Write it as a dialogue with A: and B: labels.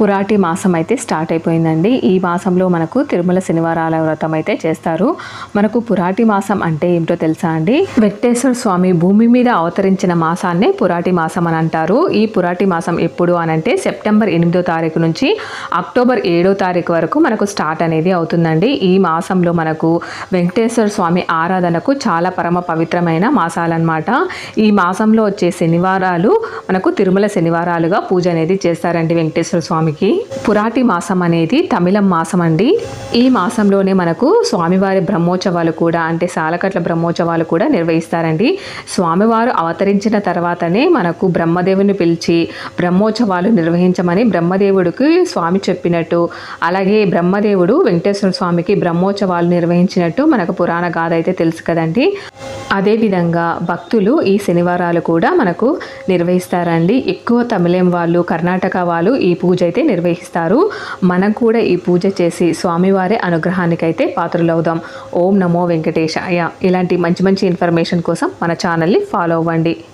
A: పురాటి మాసం అయితే స్టార్ట్ అయిపోయిందండి. ఈ మాసంలో మనకు తిరుమల శనివారాల వ్రతం అయితే చేస్తారు. మనకు పురాటి మాసం అంటే ఏమిటో తెలుసా అండి? వెంకటేశ్వర స్వామి భూమి మీద అవతరించిన మాసాన్నే పురాటి మాసం అని అంటారు. ఈ పురాటి మాసం ఎప్పుడు అని అంటే సెప్టెంబర్ ఎనిమిదో తారీఖు నుంచి అక్టోబర్ ఏడో తారీఖు వరకు మనకు స్టార్ట్ అనేది అవుతుందండి. ఈ మాసంలో మనకు వెంకటేశ్వర స్వామి ఆరాధనకు చాలా పరమ పవిత్రమైన మాసాలన్నమాట. ఈ మాసంలో వచ్చే శనివారాలు మనకు తిరుమల శనివారాలుగా పూజ అనేది చేస్తారండి వెంకటేశ్వర స్వామి స్వామికి పురాటి మాసం అనేది తమిళం మాసం అండి. ఈ మాసంలోనే మనకు స్వామివారి బ్రహ్మోత్సవాలు కూడా అంటే సాలకట్ల బ్రహ్మోత్సవాలు కూడా నిర్వహిస్తారండి. స్వామివారు అవతరించిన తర్వాతనే మనకు బ్రహ్మదేవుని పిలిచి బ్రహ్మోత్సవాలు నిర్వహించమని బ్రహ్మదేవుడికి స్వామి చెప్పినట్టు అలాగే బ్రహ్మదేవుడు వెంకటేశ్వర స్వామికి బ్రహ్మోత్సవాలు నిర్వహించినట్టు మనకు పురాణ గాథ అయితే తెలుసు కదండి. అదేవిధంగా భక్తులు ఈ శనివారాలు కూడా మనకు నిర్వహిస్తారండి. ఎక్కువ తమిళం వాళ్ళు కర్ణాటక వాళ్ళు ఈ పూజ అయితే నిర్వహిస్తారు. మనం కూడా ఈ పూజ చేసి స్వామివారి అనుగ్రహానికైతే పాత్రలవుదాం. ఓం నమో వెంకటేశాయ. ఇలాంటి మంచి మంచి ఇన్ఫర్మేషన్ కోసం మన ఛానల్ని ఫాలో అవ్వండి.